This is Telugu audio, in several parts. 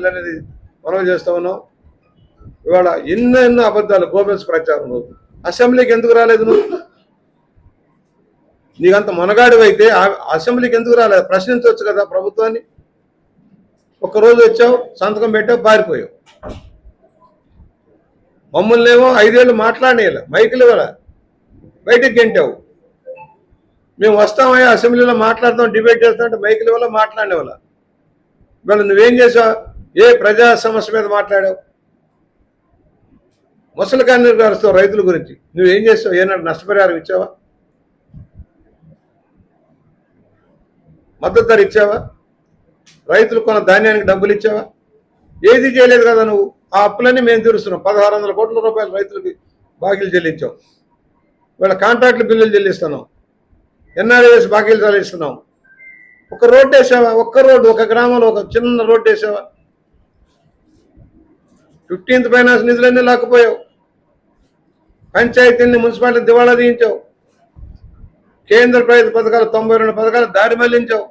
అనేది మనం చేస్తా ఉన్నాం. ఇవాళ ఎన్నో ఎన్నో అబద్ధాలు గోబెల్స్ ప్రచారం రోజు. అసెంబ్లీకి ఎందుకు రాలేదు నువ్వు? నీకంత మొనగాడివైతే అయితే అసెంబ్లీకి ఎందుకు రాలేదు? ప్రశ్నించవచ్చు కదా ప్రభుత్వాన్ని. ఒక్కరోజు వచ్చావు సంతకం పెట్టావు పారిపోయావు. మమ్మల్ని ఏమో ఐదేళ్ళు మాట్లాడేయాల మైకులు ఇవ్వాల బయటకు గెంటావు. మేము వస్తామయ్యా అసెంబ్లీలో మాట్లాడతాం డిబేట్ చేస్తాం అంటే మైకులు ఇవ్వాల మాట్లాడేవాళ్ళ ఇవాళ నువ్వేం చేసావు? ఏ ప్రజా సమస్య మీద మాట్లాడావు? ముసలి కన్నీరు రైతుల గురించి. నువ్వేం చేస్తావు ఏనాడు నష్టపరిహారం ఇచ్చావా? మద్దతు ధర ఇచ్చావా? రైతులు కొన్న ధాన్యానికి డబ్బులు ఇచ్చావా? ఏది చేయలేదు కదా నువ్వు? ఆ అప్పులన్నీ మేము తీరుస్తున్నాం. పదహారు వందల కోట్ల రూపాయలు రైతులకి బాకీలు చెల్లించాం. వీళ్ళ కాంట్రాక్టులు బిల్లులు చెల్లిస్తున్నాం. ఎన్ఆర్ఎస్ బాకీలు చెల్లిస్తున్నాం ఒక రోడ్డు వేసావా? ఒక్క రోడ్డు ఒక గ్రామంలో ఒక చిన్న రోడ్డు వేసావా? ఫిఫ్టీన్త్ ఫైనాన్స్ నిధులన్నీ లాక్కుపోయావు. పంచాయతీని మున్సిపాలిటీ దివాళా తీయించావు. కేంద్ర ప్రభుత్వ పథకాలు తొంభై రెండు పథకాలు దారి మళ్ళించావు.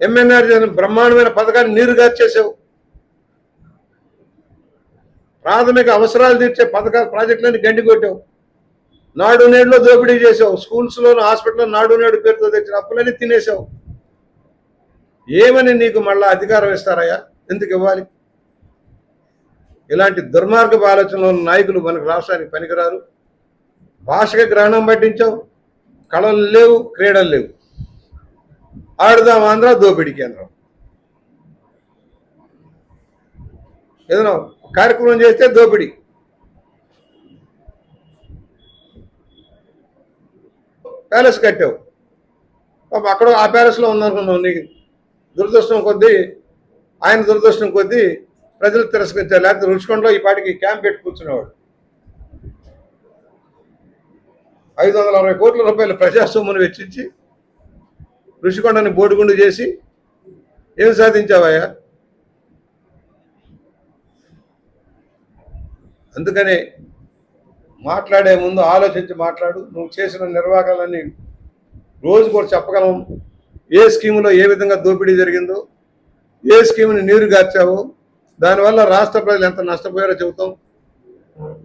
ఎంఎన్ఆర్ చేసిన బ్రహ్మాండమైన పథకాన్ని నీరుగా ప్రాథమిక అవసరాలు తీర్చే పథకాలు ప్రాజెక్టులన్నీ గండి కొట్టావు. నాడు నేడులో దోపిడీ చేసావు. స్కూల్స్లో హాస్పిటల్లో నాడు నేడు పేరుతో తెచ్చిన అప్పులన్నీ తినేసావు. ఏమని నీకు మళ్ళా అధికారం ఇస్తారయ్యా? ఎందుకు ఇవ్వాలి? ఇలాంటి దుర్మార్గపు ఆలోచనలో ఉన్న నాయకులు మనకు రాష్ట్రానికి పనికిరారు. భాషగా గ్రహణం పట్టించావు. కళలు లేవు క్రీడలు లేవు. ఆడుదాం ఆంధ్ర దోపిడీ కేంద్రం. ఏదైనా కార్యక్రమం చేస్తే దోపిడీ. ప్యాలెస్ కట్టావు. పాపం అక్కడ ఆ ప్యాలెస్లో ఉందనుకున్నావు నీకు దురదృష్టం కొద్దీ ఆయన దురదృష్టం కొద్దీ ప్రజలు తిరస్కరించారు. లేకపోతే రుచికొండలో ఈ పాటికి క్యాంప్ పెట్టి కూర్చునేవాడు. ఐదు వందల అరవై కోట్ల రూపాయల ప్రజాసొమ్మును వెచ్చించి ఋషికొండని బోడిగుండు చేసి ఏం సాధించావయ్యా? అందుకనే మాట్లాడే ముందు ఆలోచించి మాట్లాడు. నువ్వు చేసిన నిర్వాహకాలన్నీ రోజు కూడా చెప్పగలం. ఏ స్కీములో ఏ విధంగా దోపిడీ జరిగిందో ఏ స్కీమ్ని నీరు గార్చావు దానివల్ల రాష్ట్ర ప్రజలు ఎంత నష్టపోయారో చెబుతాం.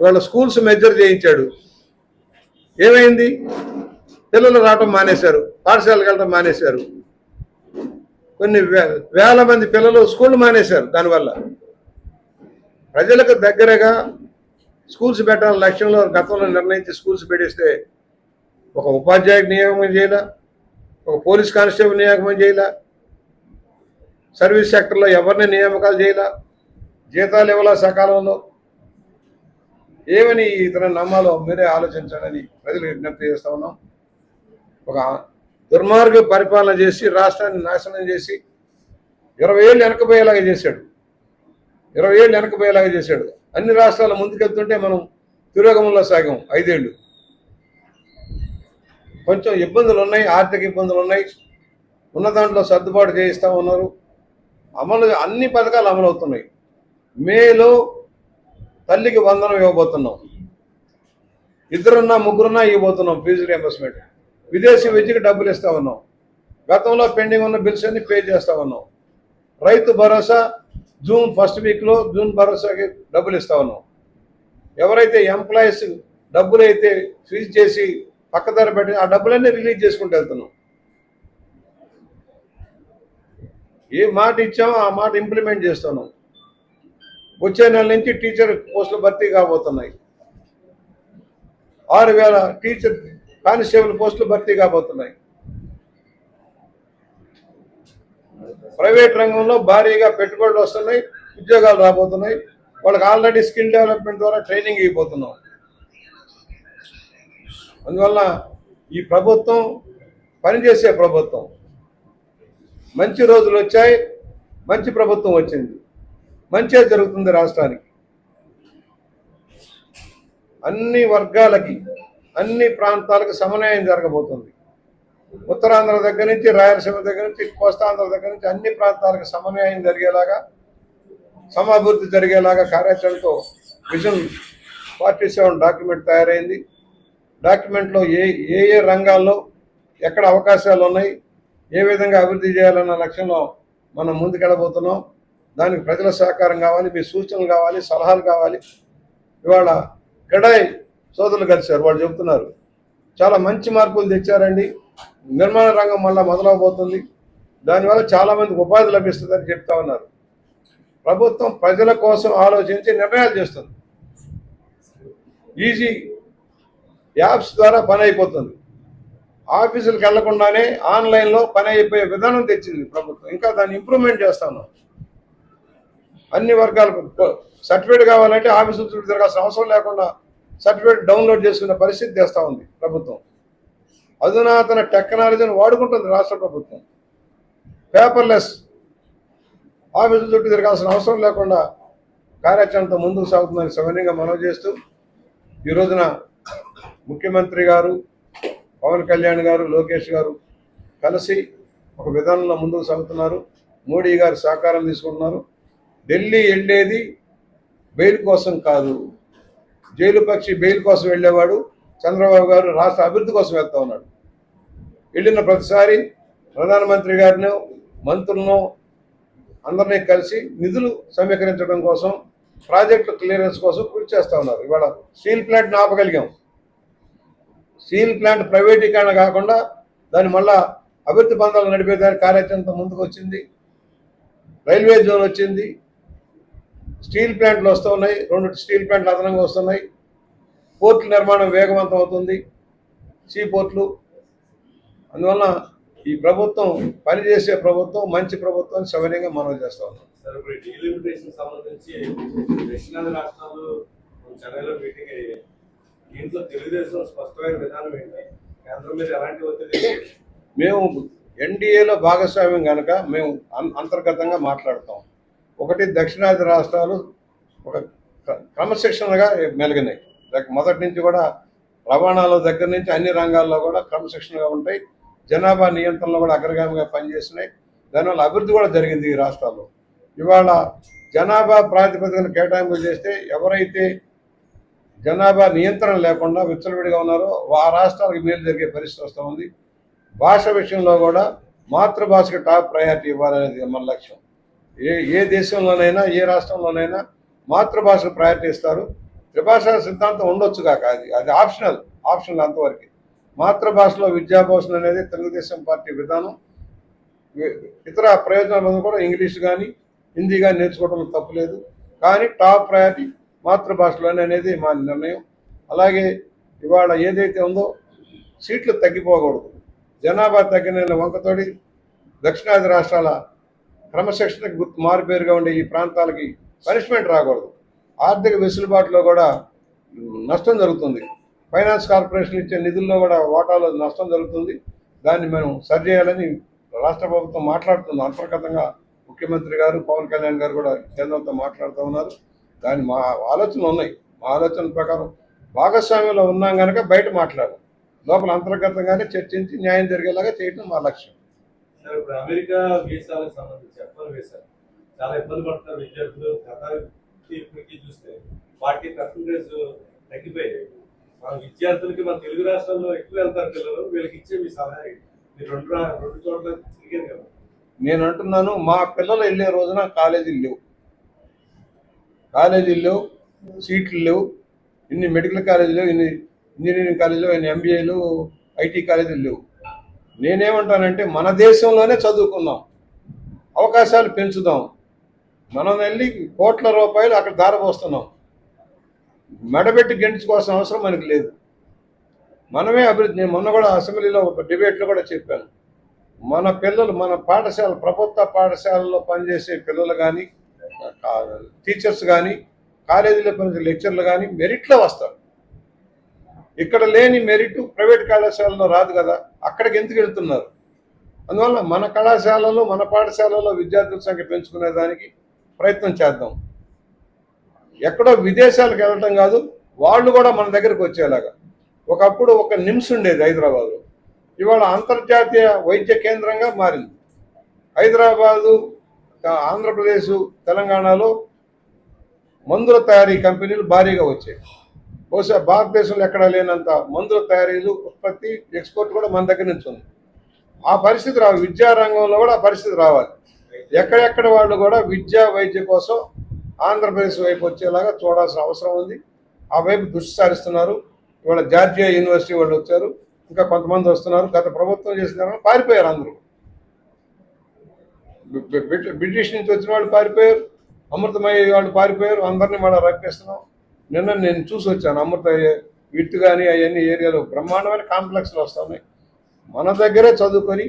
వాళ్ళ స్కూల్స్ మెజర్ చేయించాడు. ఏమైంది? పిల్లలు రావటం మానేశారు పాఠశాలకు వెళ్ళడం మానేశారు. కొన్ని వే- వేల మంది పిల్లలు స్కూల్ మానేశారు దానివల్ల. ప్రజలకు దగ్గరగా స్కూల్స్ పెట్టాలని లక్ష్యంలో గతంలో నిర్ణయించి స్కూల్స్ పెట్టిస్తే ఒక ఉపాధ్యాయుడు నియామకం చేయాల ఒక పోలీస్ కానిస్టేబుల్ నియామకం చేయాల సర్వీస్ సెక్టర్లో ఎవరిని నియామకాలు చేయాల? జీతాలు ఇవ్వాల సకాలంలో? ఏమని ఇతర నమ్మాలో మీరే ఆలోచించాలని ప్రజలు విజ్ఞప్తి చేస్తా ఉన్నాం. ఒక దుర్మార్గ పరిపాలన చేసి రాష్ట్రాన్ని నాశనం చేసి ఇరవై ఏళ్ళు వెనకపోయేలాగా చేశాడు. ఇరవై ఏళ్ళు వెనకపోయేలాగా చేశాడు. అన్ని రాష్ట్రాలు ముందుకెళ్తుంటే మనం తిరోగమంలో సాగాం. ఐదేళ్ళు. కొంచెం ఇబ్బందులు ఉన్నాయి ఆర్థిక ఇబ్బందులు ఉన్నాయి. ఉన్న దాంట్లో సర్దుబాటు చేయిస్తా ఉన్నారు. అమలు అన్ని పథకాలు అమలు అవుతున్నాయి మేలో తల్లికి వందనం ఇవ్వబోతున్నాం. ఇద్దరున్నా ముగ్గురున్నా ఇవ్వబోతున్నాం ఫీజు రియంబర్స్మెంట్ విదేశీ విద్యకి డబ్బులు ఇస్తా ఉన్నాం. గతంలో పెండింగ్ ఉన్న బిల్స్ అన్ని పే చేస్తా ఉన్నాం. రైతు భరోసా జూన్ ఫస్ట్ వీక్లో జూన్ భరోసాకి డబ్బులు ఇస్తా ఉన్నాం. ఎవరైతే ఎంప్లాయీస్ డబ్బులు అయితే ఫీజు చేసి పక్కదారి పెట్టి ఆ డబ్బులన్నీ రిలీజ్ చేసుకుంటూ వెళ్తున్నాం. ఏ మాట ఇచ్చామో ఆ మాట ఇంప్లిమెంట్ చేస్తున్నాం వచ్చే నెల నుంచి టీచర్ పోస్టులు భర్తీ కాబోతున్నాయి. ఆరు వేల టీచర్ కానిస్టేబుల్ పోస్టులు భర్తీ కాబోతున్నాయి. ప్రైవేట్ రంగంలో భారీగా పెట్టుబడులు వస్తున్నాయి ఉద్యోగాలు రాబోతున్నాయి. వాళ్ళకి ఆల్రెడీ స్కిల్ డెవలప్మెంట్ ద్వారా ట్రైనింగ్ అయిపోతున్నాం అందువల్ల ఈ ప్రభుత్వం పనిచేసే ప్రభుత్వం. మంచి రోజులు వచ్చాయి మంచి ప్రభుత్వం వచ్చింది. మంచే జరుగుతుంది రాష్ట్రానికి. అన్ని వర్గాలకి అన్ని ప్రాంతాలకు సమన్వయం జరగబోతుంది. ఉత్తరాంధ్ర దగ్గర నుంచి రాయలసీమ దగ్గర నుంచి కోస్తాంధ్ర దగ్గర నుంచి అన్ని ప్రాంతాలకు సమన్వయం జరిగేలాగా సమాభివృద్ధి జరిగేలాగా కార్యాచరణతో విజన్ ఫార్టీ సెవెన్ డాక్యుమెంట్ తయారైంది. డాక్యుమెంట్లో ఏ ఏ ఏ రంగాల్లో ఎక్కడ అవకాశాలు ఉన్నాయి ఏ విధంగా అభివృద్ధి చేయాలన్న లక్ష్యంలో మనం ముందుకెళ్ళబోతున్నాం. దానికి ప్రజల సహకారం కావాలి మీ సూచనలు కావాలి సలహాలు కావాలి. ఇవాళ గడాయ్ సోదరులు కలిశారు వాళ్ళు చెబుతున్నారు. చాలా మంచి మార్పులు తెచ్చారండి. నిర్మాణ రంగం మళ్ళీ మొదలవబోతుంది. దానివల్ల చాలామందికి ఉపాధి లభిస్తుందని చెప్తా ఉన్నారు. ప్రభుత్వం ప్రజల కోసం ఆలోచించి నిర్ణయాలు చేస్తుంది. ఈజీ యాప్స్ ద్వారా పని అయిపోతుంది. ఆఫీసులకు వెళ్ళకుండానే ఆన్లైన్లో పని అయిపోయే విధానం తెచ్చింది ప్రభుత్వం. ఇంకా దాన్ని ఇంప్రూవ్మెంట్ చేస్తాను. అన్ని వర్గాలకు సర్టిఫికేట్ కావాలంటే ఆఫీసు చుట్టూ తిరగాల్సిన అవసరం లేకుండా సర్టిఫికేట్ డౌన్లోడ్ చేసుకునే పరిస్థితి తెస్తా ఉంది ప్రభుత్వం. అధునాతన టెక్నాలజీని వాడుకుంటుంది రాష్ట్ర ప్రభుత్వం. పేపర్లెస్ ఆఫీసు చుట్టూ తిరగాల్సిన అవసరం లేకుండా కార్యాచరణతో ముందుకు సాగుతుందని సవినీయంగా మనవి చేస్తూ ఈ రోజున ముఖ్యమంత్రి గారు పవన్ కళ్యాణ్ గారు లోకేష్ గారు కలిసి ఒక విధానంలో ముందుకు సాగుతున్నారు. మోడీ గారు సహకారం తీసుకుంటున్నారు. ఢిల్లీ వెళ్ళేది బెయిల్ కోసం కాదు. జైలు పక్షి బెయిల్ కోసం వెళ్ళేవాడు చంద్రబాబు గారు రాష్ట్ర అభివృద్ధి కోసం వెళ్తా ఉన్నాడు. వెళ్ళిన ప్రతిసారి ప్రధానమంత్రి గారిని మంత్రులను అందరినీ కలిసి నిధులు సమీకరించడం కోసం ప్రాజెక్టు క్లియరెన్స్ కోసం కృషి చేస్తా ఉన్నారు. ఇవాళ స్టీల్ ప్లాంట్ని ఆపగలిగాం. స్టీల్ ప్లాంట్ ప్రైవేటీకరణ కాకుండా దాని మళ్ళా అభివృద్ధి బంధాలు నడిపేదానికి కార్యాచరణతో ముందుకు వచ్చింది. రైల్వే జోన్ వచ్చింది. స్టీల్ ప్లాంట్లు వస్తూ ఉన్నాయి. రెండు స్టీల్ ప్లాంట్లు అదనంగా వస్తున్నాయి. పోర్టుల నిర్మాణం వేగవంతం అవుతుంది. సీ పోర్ట్లు. అందువలన ఈ ప్రభుత్వం పనిచేసే ప్రభుత్వం మంచి ప్రభుత్వం సౌకర్యంగా మనం చేస్తా ఉన్నాం. సార్ ఇప్పుడు డీలిమిటేషన్ సంబంధించి దక్షిణాది రాష్ట్రాలు చెన్నైలో మీటింగ్ అయ్యాయి. దీంట్లో తెలుగుదేశం స్పష్టమైన విధానం ఏంటి? కేంద్రం మీద ఎలాంటి ఒత్తిడి మేము ఎన్డీఏలో భాగస్వామ్యం కనుక మేము అం- అంతర్గతంగా మాట్లాడతాం. ఒకటి దక్షిణాది రాష్ట్రాలు ఒక క్రమశిక్షణగా మెలిగినాయి. మొదటి నుంచి కూడా రవాణాలో దగ్గర నుంచి అన్ని రంగాల్లో కూడా క్రమశిక్షణగా ఉంటాయి. జనాభా నియంత్రణలో కూడా అగ్రగామిగా పనిచేసినాయి దానివల్ల అభివృద్ధి కూడా జరిగింది ఈ రాష్ట్రాల్లో. ఇవాళ జనాభా ప్రాతిపదికన కేటాయింపులు చేస్తే ఎవరైతే జనాభా నియంత్రణ లేకుండా విచ్చలవిడిగా ఉన్నారో. ఆ రాష్ట్రాలకు మేలు జరిగే పరిస్థితి వస్తూ ఉంది. భాష విషయంలో కూడా మాతృభాషకి టాప్ ప్రయారిటీ ఇవ్వాలనేది మన లక్ష్యం. ఏ ఏ దేశంలోనైనా ఏ రాష్ట్రంలోనైనా మాతృభాషకు ప్రయారిటీ ఇస్తారు. త్రిభాషా సిద్ధాంతం ఉండొచ్చు కాక అది అది ఆప్షనల్ ఆప్షనల్ అంతవరకు. మాతృభాషలో విద్యాభోషణ అనేది తెలుగుదేశం పార్టీ విధానం. ఇతర ప్రయోజనాల కూడా ఇంగ్లీష్ కానీ హిందీ కానీ నేర్చుకోవడం తప్పులేదు కానీ టాప్ ప్రయారిటీ మాతృభాషలోనే అనేది మా నిర్ణయం. అలాగే ఇవాళ ఏదైతే ఉందో సీట్లు తగ్గిపోకూడదు. జనాభా తగ్గిన వంకతోడి దక్షిణాది రాష్ట్రాల క్రమశిక్షణకు గుర్తు మారుపేరుగా ఉండే ఈ ప్రాంతాలకి పనిష్మెంట్ రాకూడదు. ఆర్థిక వెసులుబాటులో కూడా నష్టం జరుగుతుంది. ఫైనాన్స్ కార్పొరేషన్ ఇచ్చే నిధుల్లో కూడా వాటాలో నష్టం జరుగుతుంది. దాన్ని మనం సరిచేయాలని రాష్ట్ర ప్రభుత్వం మాట్లాడుతుంది. అంతర్గతంగా ముఖ్యమంత్రి గారు పవన్ కళ్యాణ్ గారు కూడా కేంద్రంతో మాట్లాడుతూ ఉన్నారు. దాని మా ఆలోచనలు ఉన్నాయి. మా ఆలోచన ప్రకారం భాగస్వామ్యంలో ఉన్నాం కనుక బయట మాట్లాడాం లోపల అంతర్గతంగానే చర్చించి న్యాయం జరిగేలాగా చేయడం మా లక్ష్యం. ఇప్పుడు అమెరికా వీసాలకు సంబంధించి ఎఫ్ఎల్ వీసా చాలా ఇబ్బంది పడుతున్నారు విద్యార్థులు. గతానికి ఇప్పటికీ చూస్తే పార్టీ పర్సంటేజ్ తగ్గిపోయాయి మన విద్యార్థులకి మన తెలుగు రాష్ట్రాల్లో ఎక్కువ వెళ్తారు పిల్లలు. వీళ్ళకి ఇచ్చే మీ సలహా? మీరు రెండు రెండు చోట్ల తిరిగారు కదా. నేను అంటున్నాను మా పిల్లలు వెళ్ళే రోజున కాలేజీలు లేవు. కాలేజీలు సీట్లు లేవు. ఇన్ని మెడికల్ కాలేజీలు ఇన్ని ఇంజనీరింగ్ కాలేజీలు ఇన్ని ఎంబీఏలు ఐటీ కాలేజీలు లేవు. నేనేమంటానంటే మన దేశంలోనే చదువుకుందాం. అవకాశాలు పెంచుదాం. మనం వెళ్ళి కోట్ల రూపాయలు అక్కడ దారపోస్తున్నాం మెడబెట్టి గెంటుకోవాల్సిన అవసరం మనకి లేదు. మనమే అభివృద్ధి నేను మొన్న కూడా అసెంబ్లీలో ఒక డిబేట్లో కూడా చెప్పాను. మన పిల్లలు మన పాఠశాల ప్రభుత్వ పాఠశాలలో పనిచేసే పిల్లలు కానీ టీచర్స్ కానీ కాలేజీలో పనిచేసే లెక్చర్లు కానీ మెరిట్లో వస్తారు. ఇక్కడ లేని మెరిట్ ప్రైవేట్ కళాశాలలో రాదు కదా అక్కడికి ఎందుకు వెళ్తున్నారు? అందువల్ల మన కళాశాలలో మన పాఠశాలలో విద్యార్థుల సంఖ్య పెంచుకునే దానికి ప్రయత్నం చేద్దాం. ఎక్కడో విదేశాలకు వెళ్ళటం కాదు వాళ్ళు కూడా మన దగ్గరికి వచ్చేలాగా. ఒకప్పుడు ఒక నిమ్స్ ఉండేది హైదరాబాద్లో. ఇవాళ అంతర్జాతీయ వైద్య కేంద్రంగా మారింది. హైదరాబాదు ఆంధ్రప్రదేశ్ తెలంగాణలో మందుల తయారీ కంపెనీలు భారీగా వచ్చాయి. బహుశా భారతదేశంలో ఎక్కడా లేనంత మందుల తయారీలు ఉత్పత్తి ఎక్స్పోర్ట్ కూడా మన దగ్గర నుంచి ఉంది. ఆ పరిస్థితి రావాలి. విద్యారంగంలో కూడా ఆ పరిస్థితి రావాలి. ఎక్కడెక్కడ వాళ్ళు కూడా విద్యా వైద్య కోసం ఆంధ్రప్రదేశ్ వైపు వచ్చేలాగా చూడాల్సిన అవసరం ఉంది. ఆ వైపు దృష్టి సారిస్తున్నారు. ఇవాళ జార్జియా యూనివర్సిటీ వాళ్ళు వచ్చారు. ఇంకా కొంతమంది వస్తున్నారు. గత ప్రభుత్వం చేసిన తర్వాత పారిపోయారు అందరూ. బ్రిటిష్ నుంచి వచ్చిన వాళ్ళు పారిపోయారు. అమృతమయ్య వాళ్ళు పారిపోయారు. అందరినీ మళ్ళీ రప్పిస్తున్నాం. నిన్న నేను చూసి వచ్చాను. అమృత విత్ కానీ అవన్నీ ఏరియాలో బ్రహ్మాండమైన కాంప్లెక్స్లు వస్తున్నాయి. మన దగ్గరే చదువుకొని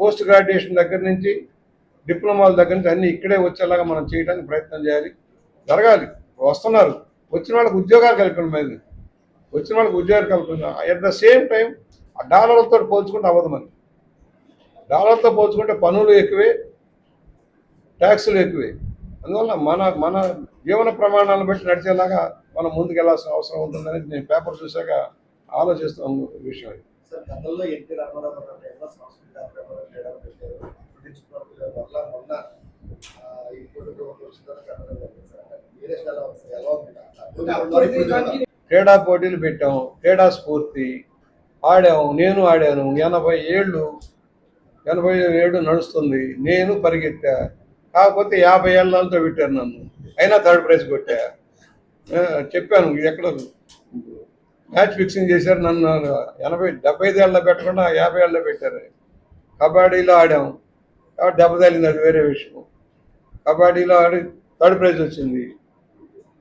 పోస్ట్ గ్రాడ్యుయేషన్ దగ్గర నుంచి డిప్లొమాల దగ్గర నుంచి అన్నీ ఇక్కడే వచ్చేలాగా మనం చేయడానికి ప్రయత్నం చేయాలి. జరగాలి. వస్తున్నారు. వచ్చిన వాళ్ళకి ఉద్యోగాలు కల్పన మీద. వచ్చిన వాళ్ళకి ఉద్యోగాలు కల్పన. అట్ ద సేమ్ టైం ఆ డాలర్లతో పోల్చుకుంటే అవ్వదు మనకి డాలర్తో పోల్చుకుంటే పనులు ఎక్కువే. ట్యాక్సులు ఎక్కువే. అందువల్ల మన మన జీవన ప్రమాణాలను బట్టి నడిచేలాగా మనం ముందుకు వెళ్ళాల్సిన అవసరం ఉంటుందని నేను పేపర్ చూశాక ఆలోచిస్తున్న విషయం ఉందా? క్రీడా పోటీలు పెట్టాం క్రీడా స్ఫూర్తి ఆడాం నేను ఆడాను. ఎనభై ఏళ్ళు ఎనభై ఏళ్ళు నడుస్తుంది నేను పరిగెత్తా కాకపోతే యాభై ఏళ్ళతో పెట్టారు నన్ను. అయినా థర్డ్ ప్రైజ్ కొట్టా. చెప్పాను ఎక్కడ మ్యాచ్ ఫిక్సింగ్ చేశారు నన్ను ఎనభై డెబ్బై ఐదు పెట్టకుండా యాభై ఏళ్ళలో పెట్టారు. కబడ్డీలో ఆడాం. కాబట్టి దెబ్బ తగిలింది అది వేరే విషయం. కబడ్డీలో ఆడి థర్డ్ ప్రైజ్ వచ్చింది.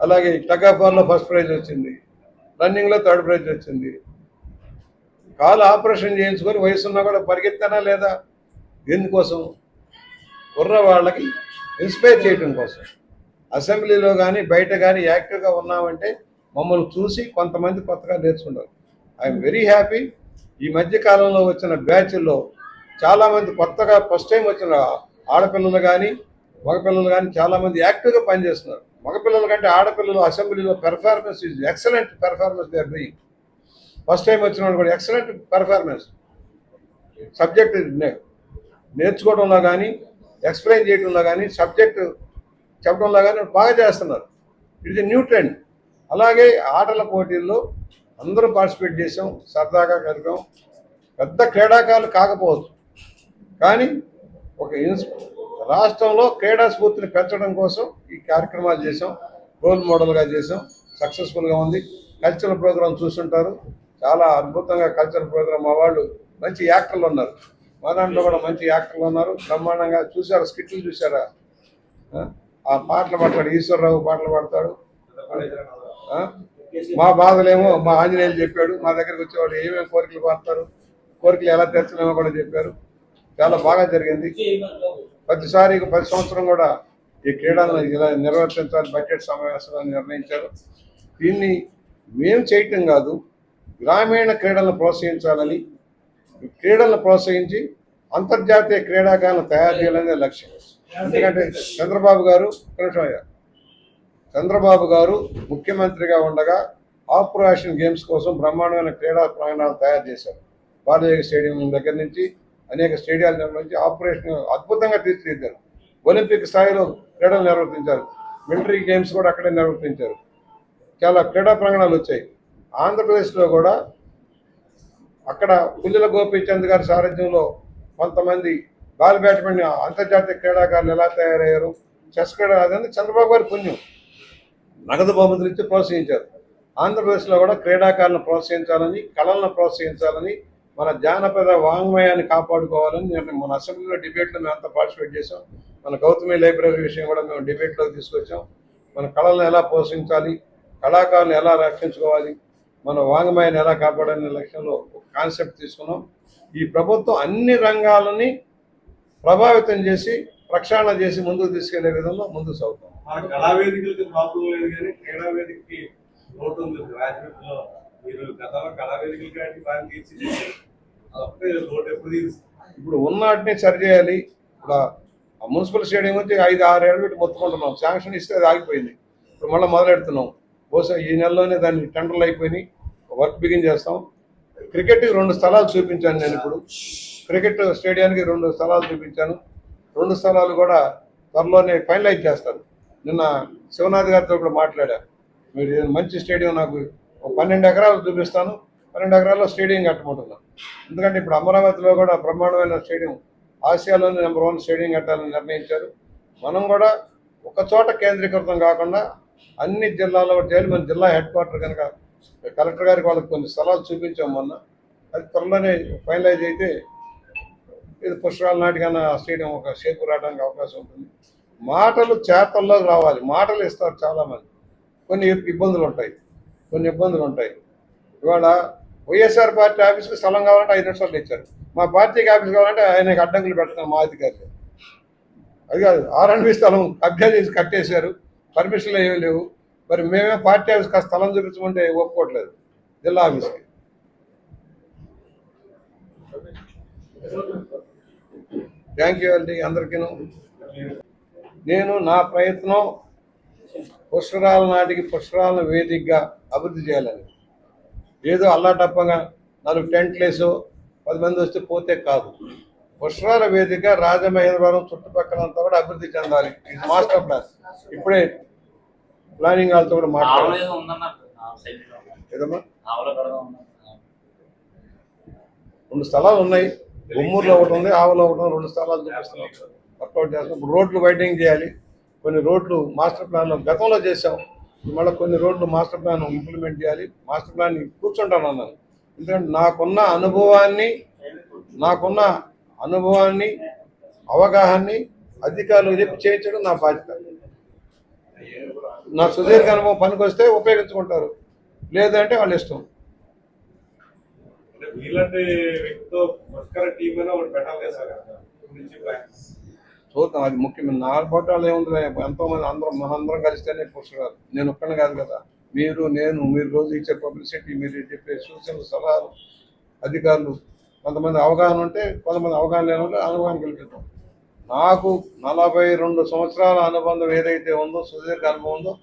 అలాగే టగాఫార్లో ఫస్ట్ ప్రైజ్ వచ్చింది. రన్నింగ్లో థర్డ్ ప్రైజ్ వచ్చింది. కాలు ఆపరేషన్ చేయించుకొని వయసున్నా కూడా పరిగెత్తానా లేదా? ఎందుకోసం? కుర్ర వాళ్ళకి ఇన్స్పైర్ చేయటం కోసం. అసెంబ్లీలో కానీ బయట కానీ యాక్టివ్గా ఉన్నామంటే మమ్మల్ని చూసి కొంతమంది కొత్తగా నేర్చుకుంటారు. I'm very happy. ఈ మధ్య కాలంలో వచ్చిన బ్యాచ్ల్లో చాలామంది కొత్తగా ఫస్ట్ టైం వచ్చిన ఆడపిల్లలు కానీ మగపిల్లలు కానీ చాలామంది యాక్టివ్గా పనిచేస్తున్నారు. మగపిల్లల కంటే ఆడపిల్లలు అసెంబ్లీలో performance is excellent performance they are doing. First time వచ్చిన వాళ్ళు కూడా ఎక్సలెంట్ పెర్ఫార్మెన్స్. సబ్జెక్ట్ నేర్చుకోవడంలో కానీ ఎక్స్ప్లెయిన్ చేయడంలో కానీ సబ్జెక్ట్ చెప్పడంలో కానీ బాగా చేస్తున్నారు. ఇది న్యూ ట్రెండ్ అలాగే ఆటల పోటీల్లో అందరూ పార్టిసిపేట్ చేసాం సరదాగా కలిపాం. పెద్ద క్రీడాకారులు కాకపోవచ్చు. కానీ ఒక ఇన్స్ రాష్ట్రంలో క్రీడా స్ఫూర్తిని పెంచడం కోసం ఈ కార్యక్రమాలు చేసాం. రోల్ మోడల్గా చేసాం. సక్సెస్ఫుల్గా ఉంది. కల్చరల్ ప్రోగ్రామ్ చూస్తుంటారు చాలా అద్భుతంగా కల్చరల్ ప్రోగ్రామ్ మా వాళ్ళు మంచి యాక్టర్లు ఉన్నారు. మా దాంట్లో కూడా మంచి యాక్టర్లు ఉన్నారు. బ్రహ్మాండంగా చూసారా స్కిట్లు చూసారా ఆ? పాటలు పాడతాడు. ఈశ్వరరావు పాటలు పాడతాడు. మా బాధలేమో మా ఆంజనేయులు చెప్పాడు. మా దగ్గరికి వచ్చేవాడు ఏమేమి కోరికలు పాడతారు కోరికలు ఎలా తెచ్చలేమో కూడా చెప్పారు. చాలా బాగా జరిగింది. ప్రతిసారి పది ప్రతి సంవత్సరం కూడా ఈ క్రీడలను ఇలా నిర్వర్తించాలని బడ్జెట్ సమావేశాలను నిర్ణయించారు. దీన్ని మేము చేయటం కాదు గ్రామీణ క్రీడలను ప్రోత్సహించాలని క్రీడలను ప్రోత్సహించి అంతర్జాతీయ క్రీడాకారులను తయారు చేయాలనే లక్ష్యం. ఎందుకంటే చంద్రబాబు గారు ఒక్క చంద్రబాబు గారు ముఖ్యమంత్రిగా ఉండగా ఆపరేషన్ గేమ్స్ కోసం బ్రహ్మాండమైన క్రీడా ప్రాంగణాలు తయారు చేశారు. భారతీయ స్టేడియం దగ్గర నుంచి అనేక స్టేడియాలు నిర్వహించి ఆపరేషన్ అద్భుతంగా తీర్చిదిద్దారు. ఒలింపిక్ స్థాయిలో క్రీడలు నిర్వర్తించారు. మిలిటరీ గేమ్స్ కూడా అక్కడే నిర్వర్తించారు. చాలా క్రీడా ప్రాంగణాలు వచ్చాయి. ఆంధ్రప్రదేశ్లో కూడా అక్కడ పుల్లెల గోపీచంద్ గారి సారథ్యంలో కొంతమంది బాల్ బ్యాట్మెంట్ అంతర్జాతీయ క్రీడాకారులు ఎలా తయారయ్యారు? చెస్ క్రీడా చంద్రబాబు గారి పుణ్యం. నగదు బహుమతులు ఇచ్చి ప్రోత్సహించారు. ఆంధ్రప్రదేశ్లో కూడా క్రీడాకారులను ప్రోత్సహించాలని కళలను ప్రోత్సహించాలని మన జానపద వాంగ్మయాన్ని కాపాడుకోవాలని నేను మన అసెంబ్లీలో డిబేట్లో మేము అంతా పార్టిసిపేట్ చేసాం మన గౌతమి లైబ్రరీ విషయం కూడా మేము డిబేట్లోకి తీసుకొచ్చాం. మన కళలను ఎలా పోషించాలి? కళాకారులను ఎలా రక్షించుకోవాలి? మన వాంగ్మయాన్ని ఎలా కాపాడాలనే లక్ష్యంలో ఒక కాన్సెప్ట్ తీసుకున్నాం. ఈ ప్రభుత్వం అన్ని రంగాలని ప్రభావితం చేసి ప్రక్షాళన చేసి ముందుకు తీసుకెళ్ళే విధంగా ముందుకు సాగుతాం. మన కళావేదికలకి ప్రాబ్లం లేదు కానీ క్రీడా వేదికకి లోటు ఉంది. రాజమండ్రిలో మీరు గతంలో కళావేదికలు కానీ లోటు ఎప్పుడు ఇప్పుడు ఉన్నవాటిని సరి చేయాలి. ఇప్పుడు ఆ మున్సిపల్ స్టేడియం వచ్చి ఐదు ఆరు ఏళ్ళు పెట్టి మొత్తుకుంటున్నాం. శాంక్షన్ ఇస్తే అది ఆగిపోయింది. ఇప్పుడు మళ్ళీ మొదలెడుతున్నాం. బహుశా ఈ నెలలోనే దాన్ని టెండర్లు అయిపోయినాయి. వర్క్ బిగిన్ చేస్తాం. క్రికెట్కి రెండు స్థలాలు చూపించాను నేను ఇప్పుడు. క్రికెట్ స్టేడియానికి రెండు స్థలాలు చూపించాను. రెండు స్థలాలు కూడా త్వరలోనే ఫైనలైజ్ చేస్తారు. నిన్న శివనాథ్ గారితో కూడా మాట్లాడా. మీరు మంచి స్టేడియం నాకు ఒక పన్నెండు ఎకరాలు చూపిస్తాను. పన్నెండు ఎకరాల్లో స్టేడియం కట్టమంటున్నాను ఎందుకంటే ఇప్పుడు అమరావతిలో కూడా బ్రహ్మాండమైన స్టేడియం ఆసియాలోనే నెంబర్ వన్ స్టేడియం కట్టాలని నిర్ణయించారు. మనం కూడా ఒక చోట కేంద్రీకృతం కాకుండా అన్ని జిల్లాల్లో కూడా మన జిల్లా హెడ్ క్వార్టర్ కనుక కలెక్టర్ గారికి వాళ్ళకి కొన్ని స్థలాలు చూపించాం మొన్న. అది త్వరలోనే ఫైనలైజ్ అయితే ఇది పుష్కరాల నాటికన్నా స్టేడియం ఒక షేపు రావడానికి అవకాశం ఉంటుంది. మాటలు చేతల్లో రావాలి. మాటలు ఇస్తారు చాలామంది. కొన్ని ఇబ్బందులు ఉంటాయి. కొన్ని ఇబ్బందులు ఉంటాయి. ఇవాళ వైఎస్ఆర్ పార్టీ ఆఫీస్కి స్థలం కావాలంటే ఐదు నిమిషాలు ఇచ్చారు. మా పార్టీకి ఆఫీస్ కావాలంటే ఆయనకి అడ్డంకులు పెడతాను మా అధికారులు. అది కాదు ఆర్ఎండ్బి స్థలం కబ్జా చేసి కట్టేశారు. పర్మిషన్లు ఏమీ లేవు. మరి మేమే పార్టీ ఆఫీస్కి ఆ స్థలం చూపించమంటే ఒప్పుకోవట్లేదు జిల్లా ఆఫీస్కి. థ్యాంక్ యూ అండి అందరికీను నేను నా ప్రయత్నం పుష్కరాల నాటికి పుష్కరాలను వేదికగా అభివృద్ధి చేయాలని. ఏదో అల్లాటప్పగా నాలుగు టెంట్లేసో పది మంది వస్తే పోతే కాదు. పుష్కరాల వేదిక రాజమహేంద్రవరం చుట్టుపక్కల అంతా కూడా అభివృద్ధి చెందాలి. ఇది మాస్టర్ ప్లాన్. ఇప్పుడే ప్లానింగ్ వాళ్ళతో కూడా మాట్లాడాలి రెండు స్థలాలు ఉన్నాయి. ఉమ్మూరులో ఒకటి ఉంది ఆవులో ఒకటి ఉంది రెండు స్థలాలు చూపిస్తున్నాం. వర్కౌట్ చేస్తాం. ఇప్పుడు రోడ్లు వైడింగ్ చేయాలి. కొన్ని రోడ్లు మాస్టర్ ప్లాన్లో గతంలో చేసాం మళ్ళీ కొన్ని రోడ్లు మాస్టర్ ప్లాన్ ఇంప్లిమెంట్ చేయాలి. మాస్టర్ ప్లాన్ కూర్చుంటాను అన్నాను ఎందుకంటే నాకున్న అనుభవాన్ని నాకున్న అనుభవాన్ని అవగాహాన్ని అధికారులకు చెప్పి చేయించడం నా బాధ్యత. నా సుదీర్ఘ అనుభవం పనికొస్తే ఉపయోగించుకుంటారు. లేదంటే వాళ్ళ ఇష్టం. చూద్దాం అది ముఖ్యమైన నా ఫోటోలు ఏముంది ఎంతో మంది అందరం మనందరం కలిస్తేనే పుస్తకాలు నేను ఒక్కనే కాదు కదా. మీరు నేను మీరు రోజు ఇచ్చే పబ్లిసిటీ మీరు చెప్పే సూచనలు సలహాలు అధికారులు కొంతమంది అవగాహన ఉంటే కొంతమంది అవగాహన లేని వాళ్ళు అవగాహన కల్పిస్తాం నాకు నలభై రెండు సంవత్సరాల అనుబంధం ఏదైతే ఉందో సుదీర్ఘ అనుభవం ఉందో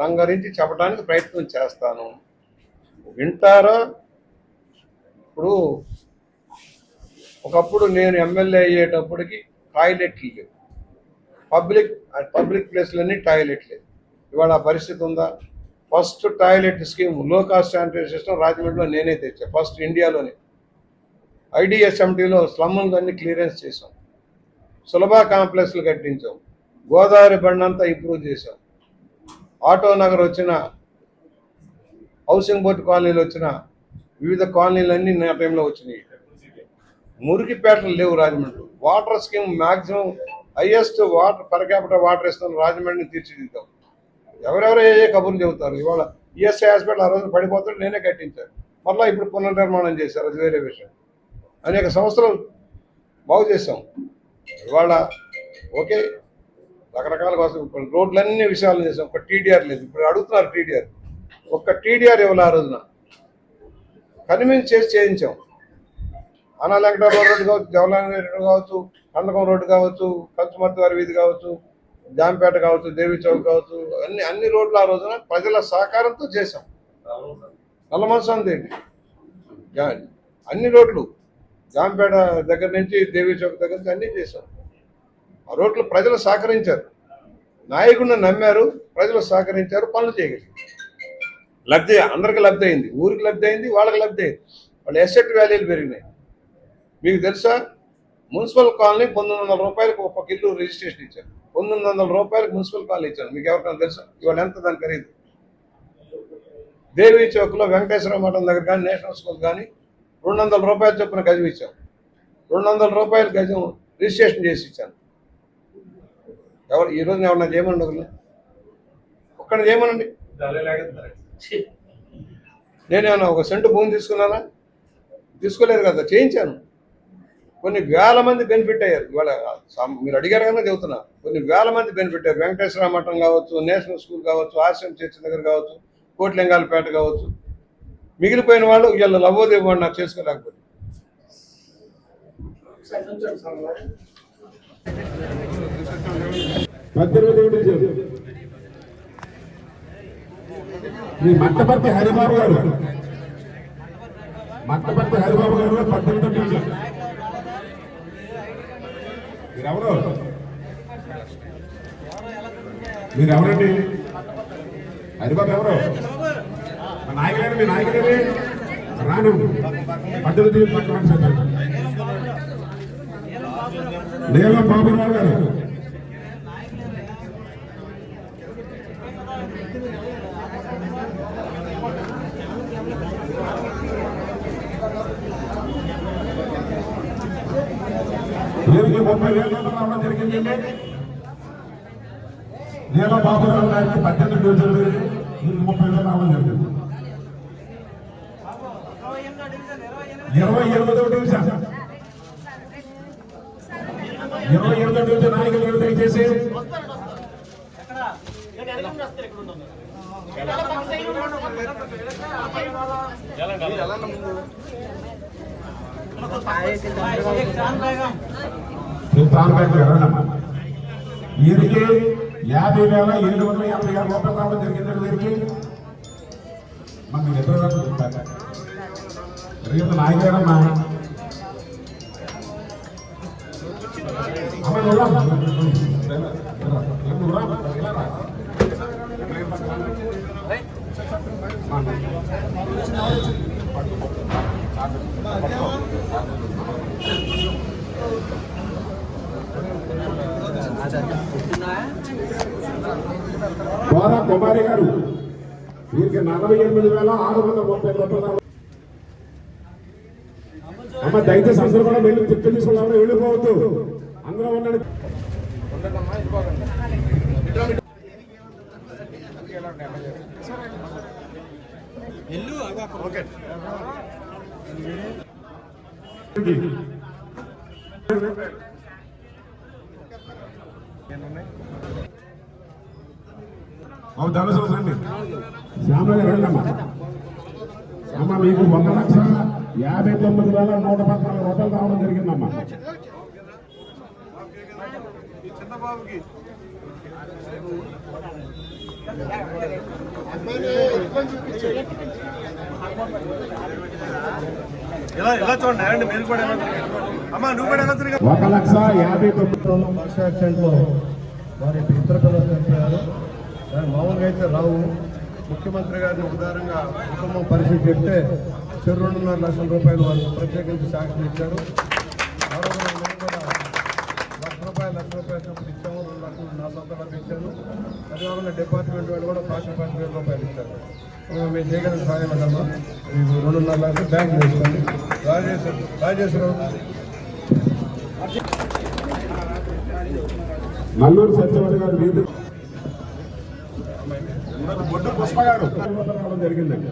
రంగరించి చెప్పడానికి ప్రయత్నం చేస్తాను. వింటారా? ఇప్పుడు ఒకప్పుడు నేను ఎమ్మెల్యే అయ్యేటప్పటికి టాయిలెట్లు లేవు. పబ్లిక్ పబ్లిక్ ప్లేస్లన్నీ టాయిలెట్లే. ఇవాళ పరిస్థితి ఉందా? ఫస్ట్ టాయిలెట్ స్కీమ్లో కాస్ట్ శానిటరీ సిస్టమ్ రాజమండ్రిలో నేనే తెచ్చా ఫస్ట్ ఇండియాలోనే. ఐడిఎస్ఎంటీలో స్లమ్ములన్నీ క్లియరెన్స్ చేసాం సులభ కాంప్లెక్స్లు కట్టించాం. గోదావరి బండంతా ఇంప్రూవ్ చేసాం ఆటో నగర్ వచ్చిన హౌసింగ్ బోర్డు కాలనీలు వచ్చిన వివిధ కాలనీలన్నీ నా టైంలో వచ్చినాయి. మురికిపేటలు లేవు Rajahmundry. Water scheme maximum highest water per capital water ఇస్తాం రాజమండ్రిని తీర్చిదిద్దాం. ఎవరెవరు ఏ ఏ కబుర్లు చెబుతారు? ఇవాళ ఈఎస్ఐ హాస్పిటల్ ఆ రోజు పడిపోతాడు నేనే కట్టించాను. మరలా ఇప్పుడు పునర్నిర్మాణం చేశారు అది వేరే విషయం. అనేక సంవత్సరాలు బాగు చేసాం ఇవాళ ఓకే రకరకాల కోసం ఇప్పుడు రోడ్లన్నీ విషయాలు చేసాం ఒక టీడీఆర్ లేదు. ఇప్పుడు అడుగుతున్నారు టీడీఆర్. ఒక్క టీడీఆర్ ఇవ్వాలి ఆ రోజున? కన్విన్స్ చేసి చేయించాం. అనా వెంకటాపురం రోడ్డు కావచ్చు జవహర్లాల్ నెహ్రూ రోడ్డు కావచ్చు కందకం రోడ్డు కావచ్చు కంచుమర్తి వారి వీధి కావచ్చు జాంపేట కావచ్చు దేవి చౌక్ కావచ్చు అన్ని అన్ని రోడ్లు ఆ రోజున ప్రజల సహకారంతో చేశాం. అవును సార్. నల్ల మనసు అంతేంటి జా- అన్ని రోడ్లు. జాంపేట దగ్గర నుంచి దేవి చౌక్ దగ్గర నుంచి అన్నీ చేశాం ఆ రోడ్లు ప్రజలు సహకరించారు. నాయకుడిని నమ్మారు ప్రజలు సహకరించారు పనులు చేయగలిగారు లబ్ధి అందరికి లబ్ధి అయింది ఊరికి లబ్ధి అయింది వాళ్ళకి లబ్ధి అయింది. వాళ్ళ ఎసెట్ వాల్యూలు పెరిగినాయి. మీకు తెలుసా? మున్సిపల్ కాలనీ పంతొమ్మిది వందల రూపాయలకు ఒక ఇల్లు రిజిస్ట్రేషన్ ఇచ్చారు. పంతొమ్మిది వందల రూపాయలకు మున్సిపల్ కాలనీ ఇచ్చారు. మీకు ఎవరికైనా తెలుసా? ఇవాళ ఎంత దాని ఖరీదు? దేవి చౌక్లో వెంకటేశ్వర మఠం దగ్గర కానీ నేషనల్ స్కూల్ కానీ రెండు వందల రూపాయల చొప్పున గజం ఇచ్చాం. రెండు వందల రూపాయల గజం రిజిస్ట్రేషన్ చేసి ఇచ్చాను. ఎవరు ఈ రోజున ఎవరన్నా చేయమనండి ఒకరిని ఒక్కడ చేయమనండి. నేనేమన్నా ఒక సెంటు భూమి తీసుకున్నానా? తీసుకోలేదు కదా చేయించాను. కొన్ని వేల మంది బెనిఫిట్ అయ్యారు. ఇవాళ మీరు అడిగారు కన్నా చెబుతున్నా. కొన్ని వేల మంది బెనిఫిట్ అయ్యారు. వెంకటేశ్వర మఠం కావచ్చు నేషనల్ స్కూల్ కావచ్చు ఆశ్రమ చర్చ్ దగ్గర కావచ్చు కోట్లింగాలపేట కావచ్చు. మిగిలిపోయిన వాళ్ళు వీళ్ళు లవోదేవి నాకు చేసుకోలేకపోతే. మీ మట్టపర్తి హరిబాబు గారు. మట్టపర్తి హరిబాబు గారు పద్దెనిమిది డివిజన్ మీరెవరు? మీరెవరండి? హరిబాబు ఎవరు? మా నాయకుడు మీ నాయకుడే రాను పద్దెనిమిది నేల బాబురావు గారు. వీరికి ముప్పై వేల రావడం జరిగిందండి. నేల బాబురావు గారికి పద్దెనిమిది రోజులు వీరికి ముప్పై వేలు రావడం జరిగింది. ఇరవై ఎనిమిదో డివిజన్ ఇరవై ఎనిమిదో డివిజన్ నాయకులు దయచేసి? చేసి ఎవరన్నా వీరికి యాభై వేల ఏడు వందల యాభై ఆరు రూపాయలు రావడం జరిగిందండి వీరికి మన మీరు జరిగింది నాయకుడమ్మా అమ్మ కుమారి గారు వీరికి నలభై ఎనిమిది వేల ఆరు వందల ముప్పై రూపాయలు అమ్మ దయచేసి అందరూ కూడా వెళ్ళి తిప్పి తీసుకున్నాము వెళ్ళిపోవద్దు. అందరూ ఉండండి బాబు ధనుసు రండి. అమ్మ మీకు ఒక లక్ష యాభై తొమ్మిది వేల నూట పద్నాలుగు రూపాయలు రావడం జరిగిందమ్మా. ఒక లక్ష యాభై తొమ్మిది బస్ యాక్సిడెంట్లో వారి ఇద్దరు పిల్లలు చనిపోయారు మామూలుగా అయితే రావు. ముఖ్యమంత్రి గారిని ఉదారంగా కుటుంబం పరిస్థితి చెప్తే రెండున్నర లక్షల రూపాయలు వాళ్ళు ప్రత్యేకించి సాక్షులు ఇచ్చారు. లక్ష రూపాయలు లక్ష రూపాయలు చొప్పున ఇచ్చాము. రెండు లక్షలు నా సొంత డబ్బు ఇచ్చారు. అది కాకుండా డిపార్ట్మెంట్ వాళ్ళు కూడా వేల రూపాయలు ఇచ్చారు. ఆ, మేము చేయగలిగిన సాయం అదమ్మా. మీకు రెండున్నర లక్షలు బ్యాంక్ చేసుకోండి. రాజేశ్వర రాజేశ్వరరావు నల్లూరు సత్యవతి గారు బొడ్డు పుష్ప గారు జరిగిందండి.